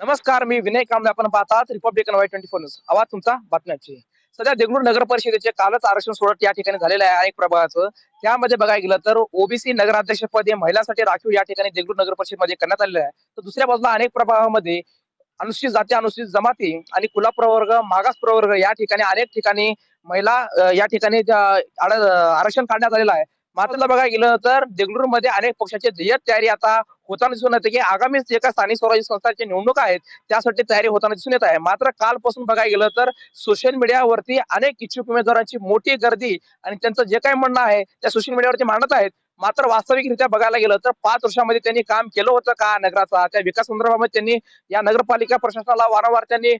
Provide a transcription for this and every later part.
नमस्कार मी विनय कांबळे. आपण पाहतात republican Y twenty four news आवाज तुमचा बातम्याची. सध्या देगलूर नगर परिषदेचे कालच आरक्षण सोडत या ठिकाणी झालेलं आहे. अनेक प्रभागाचं. त्यामध्ये बघायला गेलं तर ओबीसी नगराध्यक्षपदी महिलांसाठी राखीव या ठिकाणी देगलूर नगर परिषदेमध्ये करण्यात आलेलं आहे. तर दुसऱ्या बाजूला अनेक प्रभागामध्ये अनुसूचित जाती अनुसूचित जमाती आणि कुला प्रवर्ग मागास प्रवर्ग या ठिकाणी अनेक ठिकाणी महिला या ठिकाणी आरक्षण काढण्यात आलेलं आहे. मात्र बघायला गेलं तर देगलूरमध्ये अनेक पक्षाची ध्येय तयारी आता होताना दिसून येते की आगामी जे काही स्थानिक स्वराज्य संस्थांच्या निवडणुका आहेत त्यासाठी तयारी होताना दिसून येत आहे. मात्र कालपासून बघायला गेलं तर सोशल मीडियावरती अनेक इच्छुक उमेदवारांची मोठी गर्दी आणि त्यांचं जे काही म्हणणं आहे त्या सोशल मीडियावरती मांडत आहेत. मात्र वास्तविकरित्या बघायला गेलं तर पाच वर्षामध्ये त्यांनी काम केलं होतं का नगराचा? त्या विकास संदर्भामध्ये त्यांनी या नगरपालिका प्रशासनाला वारंवार त्यांनी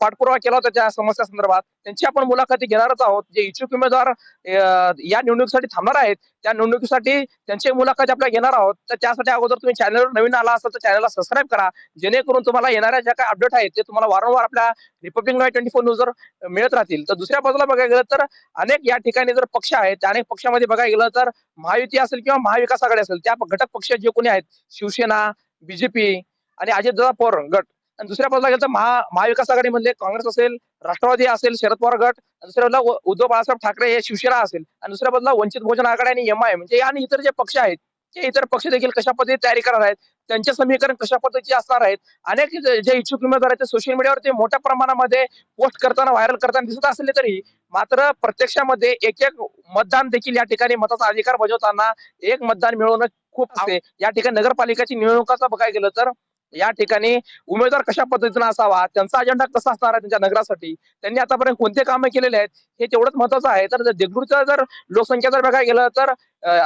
पाठपुरावा केला होता त्या समस्या संदर्भात. त्यांची आपण मुलाखती घेणारच आहोत. जे इच्छुक उमेदवार या निवडणुकीसाठी थांबणार आहेत त्या निवडणुकीसाठी त्यांची मुलाखत आपल्या घेणार आहोत. तर त्यासाठी अगोदर तुम्ही चॅनलवर नवीन आला असाल तर चॅनलला सबस्क्राईब करा. जेणेकरून तुम्हाला येणाऱ्या ज्या काही अपडेट आहेत ते तुम्हाला वारंवार आपल्या रिपब्लिक नाय ट्वेंटी फोर न्यूजवर मिळत राहतील. तर दुसऱ्या बाजूला बघायला गेलं तर अनेक या ठिकाणी जर पक्ष आहेत त्या अनेक पक्षामध्ये बघायला गेलं तर महायुती असेल किंवा महाविकास आघाडी असेल त्या घटक पक्ष जे कोणी आहेत शिवसेना बीजेपी आणि अजितदादा पवार गट आणि दुसऱ्या बाजूला गेलं तर महा महाविकास आघाडीमधले काँग्रेस असेल राष्ट्रवादी असेल शरद पवार गट दुसऱ्या बाजूला उद्धव बाळासाहेब ठाकरे हे शिवसेना असेल आणि दुसऱ्या बाजूला वंचित बहुजन आघाडी आणि एम आय म्हणजे आणि इतर जे पक्ष आहेत ते इतर पक्ष देखील कशा पद्धतीने तयारी करणार आहेत त्यांचे समीकरण कशा पद्धतीचे असणार आहेत अनेक जे जे इच्छुक उमेदवार आहेत ते सोशल मीडियावरती मोठ्या प्रमाणामध्ये पोस्ट करताना व्हायरल करताना दिसत असले तरी मात्र प्रत्यक्षामध्ये एक एक मतदान देखील या ठिकाणी मताचा अधिकार बजावताना एक मतदान मिळवणं खूप असते. या ठिकाणी नगरपालिकेची निवडणुकाचा बघायला गेलं तर या ठिकाणी उमेदवार कशा पद्धतीनं असावा त्यांचा अजेंडा कसा असणार आहे त्यांच्या नगरासाठी त्यांनी आतापर्यंत कोणते कामं केलेले आहेत हे तेवढंच महत्वाचं आहे. तर जर जर लोकसंख्या जर बघायला गेलं तर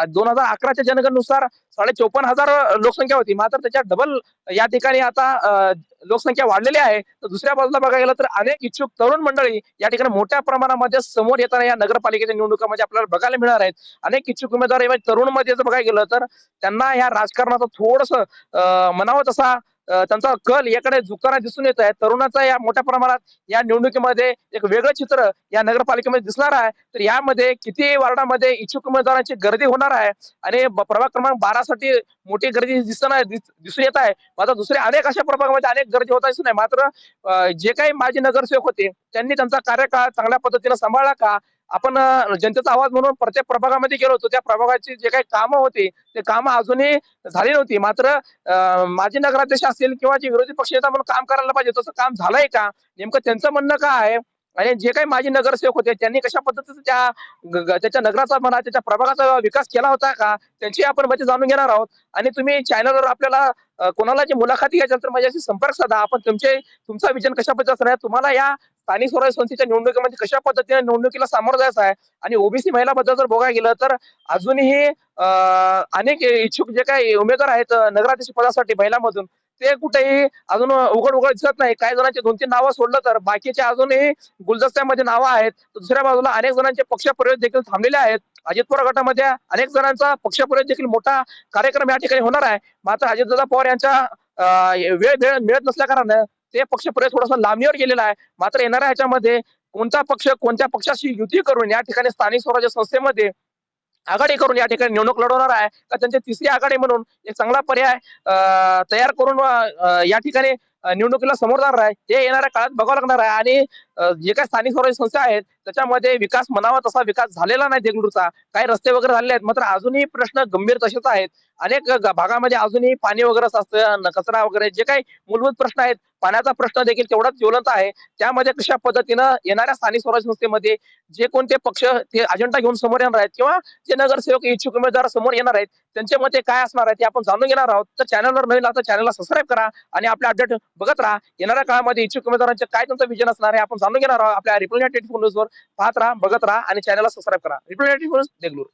दोन हजार अकराच्या जनगणनुसार साडे चौपन्न हजार लोकसंख्या होती. मात्र त्याच्या डबल या ठिकाणी आता लोकसंख्या वाढलेली आहे. तर दुसऱ्या बाजूला बघायला गेलं तर अनेक इच्छुक तरुण मंडळी या ठिकाणी मोठ्या प्रमाणामध्ये समोर येताना या नगरपालिकेच्या निवडणुकामध्ये आपल्याला बघायला मिळणार आहेत. अनेक इच्छुक उमेदवार तरुणमध्ये जर बघायला गेलं तर त्यांना या राजकारणाचा थोडस म्हणावं तसा त्यांचा कल याकडे झुकताना दिसून येत आहे. तरुणाचा या मोठ्या प्रमाणात या निवडणुकीमध्ये एक वेगळं चित्र या नगरपालिकेमध्ये दिसणार आहे. तर यामध्ये किती वार्डामध्ये इच्छुक उमेदवारांची गर्दी होणार आहे आणि प्रभाग क्रमांक बारा साठी मोठी गर्दी दिसताना दिसून येत आहे. मात्र दुसरे अनेक अशा प्रभागामध्ये अनेक गर्दी होत दिसून आहे. मात्र जे काही माजी नगरसेवक होते त्यांनी त्यांचा कार्यकाळ चांगल्या पद्धतीने सांभाळला का? आपण जनतेचा आवाज म्हणून प्रत्येक प्रभागामध्ये गेलो होतो. त्या प्रभागाची जे काही कामं होती ते कामं अजूनही झाली नव्हती. मात्र माजी नगराध्यक्ष असतील किंवा जे विरोधी पक्षनेता म्हणून काम करायला पाहिजे तसं काम झालंय का? नेमकं त्यांचं म्हणणं काय आहे? आणि जे काही माजी नगरसेवक होते त्यांनी कशा पद्धतीचा त्या त्याच्या नगराचा म्हणा त्याच्या प्रभागाचा विकास केला होता का? त्यांची आपण मते जाणून घेणार आहोत. आणि तुम्ही चॅनलवर आपल्याला कोणाला जे मुलाखती घ्यायच्या तर माझ्याशी संपर्क साधा. आपण तुमचे तुमचा विजन कशा पद्धतीचा आहे? तुम्हाला या स्थानिक स्वराज्य संस्थेच्या निवडणुकीमध्ये कशा पद्धतीने निवडणुकीला सामोरं जायचं आहे? आणि ओबीसी महिलाबद्दल जर बघायला गेलं तर अजूनही अनेक इच्छुक जे काही उमेदवार आहेत नगराध्यक्ष पदासाठी महिलामधून ते कुठेही अजून उघड उघड दिसत नाही. काही जणांचे दोन तीन नावं सोडलं तर बाकीचे अजूनही गुलदस्त्यामध्ये नावं आहेत. दुसऱ्या बाजूला अनेक जणांचे पक्षप्रवेश देखील थांबलेले आहेत. अजित गटामध्ये अनेक जणांचा पक्षप्रवेश देखील मोठा कार्यक्रम या ठिकाणी होणार आहे. मात्र अजितदादा पवार यांचा वेळ वेळ मिळत नसल्याकारणानं ते पक्षप्रवेश थोडासा लांबणीवर गेलेला आहे. मात्र येणाऱ्या ह्याच्यामध्ये कोणता पक्ष कोणत्या पक्षाशी युती करून या ठिकाणी स्थानिक स्वराज्य संस्थेमध्ये आघाडी करून या ठिकाणी निवडणूक लढवणार आहे. का त्यांची तिसरी आघाडी म्हणून एक चांगला पर्याय तयार करून या ठिकाणी निवडणुकीला समोर जाणार आहे. ते येणाऱ्या काळात बघावं लागणार आहे. आणि जे काही स्थानिक स्वराज्य संस्था आहेत त्याच्यामध्ये विकास म्हणावा तसा विकास झालेला नाही देगलूरचा. काही रस्ते वगैरे झाले आहेत मात्र अजूनही प्रश्न गंभीर तसेच आहेत. अनेक भागामध्ये अजूनही पाणी वगैरे असतं कचरा वगैरे जे काही मूलभूत प्रश्न आहेत पाण्याचा प्रश्न देखील तेवढाच ज्वलंत आहे. त्यामध्ये कशा पद्धतीनं येणाऱ्या स्थानिक स्वराज्य संस्थेमध्ये जे कोणते पक्ष ते अजेंडा घेऊन समोर येणार आहेत किंवा जे नगरसेवक इच्छुक उमेदवार समोर येणार आहेत त्यांच्या मते काय असणार आहे ते आपण जाणून घेणार आहोत. तर चॅनलवर नवीन आता चॅनलला सबस्क्राईब करा आणि आपल्या अपडेट बघत राहा. येणाऱ्या काळामध्ये इच्छुक उमेदवारांचे काय तुमचा विजन असणार आहे आपण जाणून घेणार आहोत. आपल्या रिप्रेझेंटेटिव्ह न्यूजवर पाहत राहा बघत राहा आणि चॅनलला सबस्क्राईब करा. Representative news Deglur